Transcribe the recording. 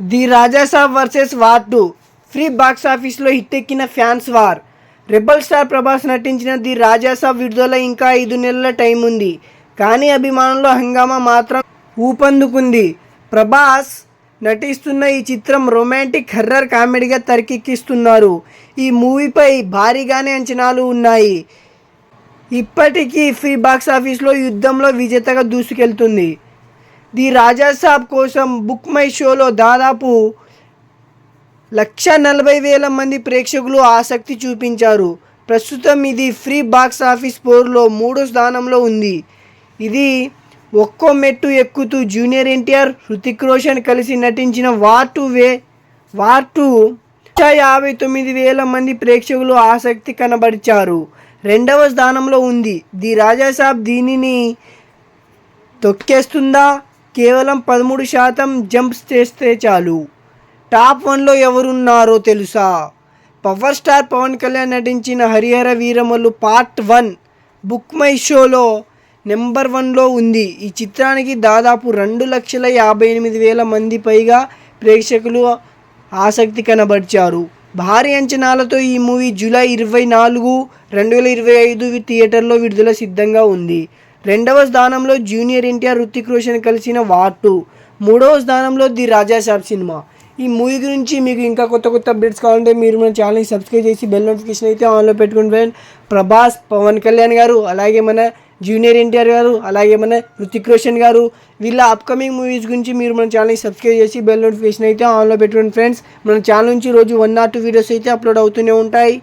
The Raja Saab versus War two. Free box ఆఫీస్లో hit ఎక్కిన fans war. Rebel star Prabhas నటించిన the Raja Saab విడుదల ఇంకా ఐదు నెలల టైం ఉంది. కానీ అభిమానుల హంగామా మాత్రం ఊపందుకుంది. ప్రభాస్ నటిస్తున్న ఈ చిత్రం రొమాంటిక్ హర్రర్ కామెడీగా తెరకెక్కిస్తున్నారు. ఈ మూవీపై భారీగానే అంచనాలు ఉన్నాయి. ఇప్పటికీ ఫ్రీ బాక్స్ ఆఫీస్లో యుద్ధంలో విజేతగా దూసుకెళ్తుంది. ది రాజాసాబ్ కోసం బుక్ మై షోలో దాదాపు లక్ష నలభై వేల మంది ప్రేక్షకులు ఆసక్తి చూపించారు. ప్రస్తుతం ఇది ఫ్రీ బాక్స్ ఆఫీస్ పోరులో మూడో స్థానంలో ఉంది. ఇది ఒక్కో మెట్టు ఎక్కుతూ జూనియర్ ఎన్టీఆర్ హృతిక్ రోషన్ కలిసి నటించిన వార్ టూ వే వార్ టూ లక్ష యాభై తొమ్మిది వేల మంది ప్రేక్షకులు ఆసక్తి కనబరిచారు. రెండవ స్థానంలో ఉంది. ది రాజాసాబ్ దీనిని తొక్కేస్తుందా? కేవలం పదమూడు శాతం జంప్స్ చేస్తే చాలు. టాప్ వన్లో ఎవరున్నారో తెలుసా? పవర్ స్టార్ పవన్ కళ్యాణ్ నటించిన Hari Hara Veera Mallu part one book my షోలో నెంబర్ వన్లో ఉంది. ఈ చిత్రానికి దాదాపు రెండు లక్షల యాభై ఎనిమిది వేల మంది పైగా ప్రేక్షకులు ఆసక్తి కనబరిచారు. భారీ అంచనాలతో ఈ మూవీ జూలై ఇరవై నాలుగు రెండు వేల ఇరవై ఐదు థియేటర్లో విడుదల సిద్ధంగా ఉంది. రెండవ స్థానంలో జూనియర్ ఎన్టీఆర్ రుతిక్ రోషన్ కలిసిన వార్ టూ మూడవ స్థానంలో ది రాజాసాబ్ సినిమా. ఈ మూవీ గురించి మీకు ఇంకా కొత్త కొత్త అప్డేట్స్ కావాలంటే మీరు మన ఛానల్ని సబ్స్క్రైబ్ చేసి బెల్ నోటిఫికేషన్ అయితే ఆన్లో పెట్టుకుని ఫ్రెండ్ ప్రభాస్ పవన్ కళ్యాణ్ గారు అలాగే మన జూనియర్ ఎన్టీఆర్ గారు అలాగే మన హృతిక్ రోషన్ గారు వీళ్ళ అప్కమింగ్ మూవీస్ గురించి మీరు మన ఛానల్ని సబ్స్క్రైబ్ చేసి బెల్ నోటిఫికేషన్ అయితే ఆన్లో పెట్టుకోండి ఫ్రెండ్స్ మన ఛానల్ నుంచి రోజు వన్ ఆర్ టూ వీడియోస్ అయితే అప్లోడ్ అవుతూనే ఉంటాయి.